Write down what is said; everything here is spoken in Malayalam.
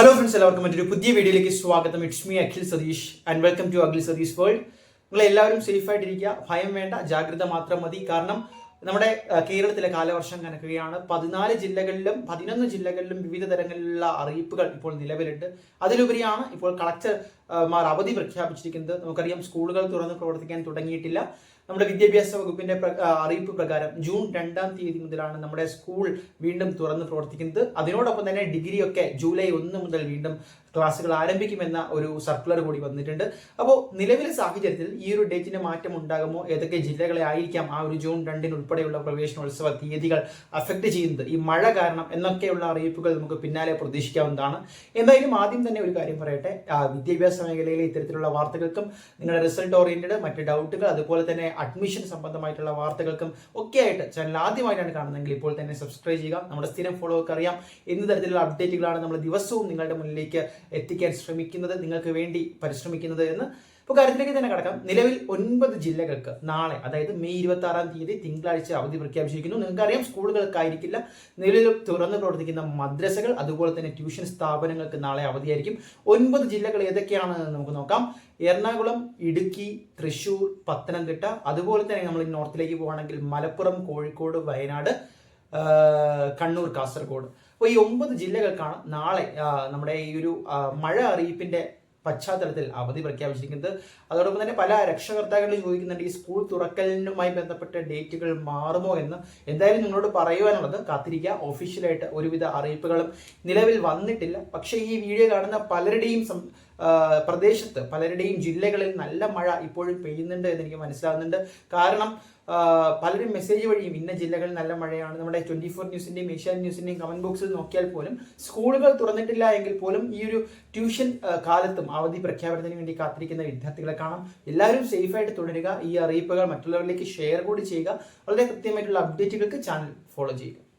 ഹലോ ഫ്രണ്ട്സ് എല്ലാവർക്കും മറ്റൊരു പുതിയ വീഡിയോയിലേക്ക് സ്വാഗതം. It's me Akhil Satish and welcome to Akhil Satish world നിങ്ങൾ എല്ലാവരും സേഫ് ആയിട്ടിരിക്കുക. ഭയം വേണ്ട ജാഗ്രത മാത്രം മതി. കാരണം നമ്മുടെ കേരളത്തിലെ കാലവർഷം കണക്കുകയാണ് പതിനാല് ജില്ലകളിലും പതിനൊന്ന് ജില്ലകളിലും വിവിധ തരങ്ങളിലുള്ള അറിയിപ്പുകൾ ഇപ്പോൾ നിലവിലുണ്ട്. അതിലുപരിയാണ് ഇപ്പോൾ കളക്ടർ മാർ അവധി പ്രഖ്യാപിച്ചിരിക്കുന്നത്. നമുക്കറിയാം സ്കൂളുകൾ തുറന്ന് പ്രവർത്തിക്കാൻ തുടങ്ങിയിട്ടില്ല. നമ്മുടെ വിദ്യാഭ്യാസ വകുപ്പിന്റെ അറിയിപ്പ് പ്രകാരം ജൂൺ രണ്ടാം തീയതി മുതലാണ് നമ്മുടെ സ്കൂൾ വീണ്ടും തുറന്ന് പ്രവർത്തിക്കുന്നത്. അതിനോടൊപ്പം തന്നെ ഡിഗ്രി ഒക്കെ ജൂലൈ ഒന്ന് മുതൽ വീണ്ടും ക്ലാസ്സുകൾ ആരംഭിക്കുമെന്ന ഒരു സർക്കുലർ കൂടി വന്നിട്ടുണ്ട്. അപ്പോൾ നിലവിലെ സാഹചര്യത്തിൽ ഈ ഒരു ഡേറ്റിന് മാറ്റം ഉണ്ടാകുമോ? ഏതൊക്കെ ജില്ലകളെ ആയിരിക്കാം ആ ഒരു ജൂൺ രണ്ടിന് ഉൾപ്പെടെയുള്ള പ്രവേശനോത്സവ തീയതികൾ അഫക്റ്റ് ചെയ്യുന്നത്? ഈ മഴ കാരണം എന്നൊക്കെയുള്ള അറിയിപ്പുകൾ നമുക്ക് പിന്നാലെ പ്രതീക്ഷിക്കാവുന്നതാണ്. എന്തായാലും ആദ്യം തന്നെ ഒരു കാര്യം പറയട്ടെ. ആ, മേഖലയിലെ ഇത്തരത്തിലുള്ള വാർത്തകൾക്കും നിങ്ങളുടെ റിസൾട്ട് ഓറിയന്റഡ് മറ്റ് ഡൗട്ടുകൾ അതുപോലെ തന്നെ അഡ്മിഷൻ സംബന്ധമായിട്ടുള്ള വാർത്തകൾക്കും ഒക്കെ ആയിട്ട് ചാനൽ ആദ്യമായിട്ടാണ് കാണുന്നതെങ്കിൽ ഇപ്പോൾ തന്നെ സബ്സ്ക്രൈബ് ചെയ്യുക. നമ്മുടെ സ്ഥിരം ഫോളോവർക്ക് അറിയാം. എന്ത് തരത്തിലുള്ള അപ്ഡേറ്റുകളാണ് നമ്മൾ ദിവസവും നിങ്ങളുടെ മുന്നിലേക്ക് എത്തിക്കാൻ ശ്രമിക്കുന്നത് നിങ്ങൾക്ക് വേണ്ടി പരിശ്രമിക്കുന്നത് എന്ന് ഇപ്പോൾ കാര്യത്തിലേക്ക് തന്നെ കിടക്കാം. നിലവിൽ ഒൻപത് ജില്ലകൾക്ക് നാളെ അതായത് മെയ് ഇരുപത്തി ആറാം തീയതി തിങ്കളാഴ്ച അവധി പ്രഖ്യാപിച്ചിരിക്കുന്നു. നിങ്ങൾക്കറിയാം സ്കൂളുകൾക്കായിരിക്കില്ല. നിലവിൽ തുറന്നു പ്രവർത്തിക്കുന്ന മദ്രസകൾ അതുപോലെ തന്നെ ട്യൂഷൻ സ്ഥാപനങ്ങൾക്ക് നാളെ അവധിയായിരിക്കും. ഒൻപത് ജില്ലകൾ ഏതൊക്കെയാണെന്ന് നമുക്ക് നോക്കാം. എറണാകുളം ഇടുക്കി തൃശൂർ പത്തനംതിട്ട അതുപോലെ തന്നെ നമ്മൾ നോർത്തിലേക്ക് പോവുകയാണെങ്കിൽ മലപ്പുറം കോഴിക്കോട് വയനാട് കണ്ണൂർ കാസർഗോഡ്. അപ്പോൾ ഈ ഒമ്പത് ജില്ലകൾക്കാണ് നാളെ നമ്മുടെ ഈ ഒരു മഴ അറിയിപ്പിന്റെ പശ്ചാത്തലത്തിൽ അവധി പ്രഖ്യാപിച്ചിരിക്കുന്നത്. അതോടൊപ്പം തന്നെ പല രക്ഷകർത്താക്കളും ചോദിക്കുന്നുണ്ട് ഈ സ്കൂൾ തുറക്കലിനുമായി ബന്ധപ്പെട്ട ഡേറ്റുകൾ മാറുമോ എന്ന്? എന്തായാലും നിങ്ങളോട് പറയുവാനുള്ളത് കാത്തിരിക്കുക. ഒഫീഷ്യലായിട്ട് ഒരുവിധ അറിയിപ്പുകളും നിലവിൽ വന്നിട്ടില്ല. പക്ഷേ ഈ വീഡിയോ കാണുന്ന പലരുടെയും പ്രദേശത്ത് പലരുടെയും ജില്ലകളിൽ നല്ല മഴ ഇപ്പോഴും പെയ്യുന്നുണ്ട് എന്ന് എനിക്ക് മനസ്സിലാകുന്നുണ്ട് കാരണം പലരും മെസ്സേജ് വഴിയും ഇന്ന ജില്ലകളിൽ നല്ല മഴയാണ്. നമ്മുടെ ട്വന്റി ഫോർ ന്യൂസിന്റെയും ഏഷ്യാൻ ന്യൂസിന്റെയും കമന്റ് ബോക്സിൽ നോക്കിയാൽ പോലും സ്കൂളുകൾ തുറന്നിട്ടില്ല എങ്കിൽ പോലും ഈ ഒരു ട്യൂഷൻ കാലത്തും അവധി പ്രഖ്യാപനത്തിന് വേണ്ടി കാത്തിരിക്കുന്ന വിദ്യാർത്ഥികളെ കാണാം. എല്ലാവരും സേഫായിട്ട് തുടരുക. ഈ അറിയിപ്പുകൾ മറ്റുള്ളവരിലേക്ക് ഷെയർ കൂടി ചെയ്യുക. വളരെ കൃത്യമായിട്ടുള്ള അപ്ഡേറ്റുകൾക്ക് ചാനൽ ഫോളോ ചെയ്യുക.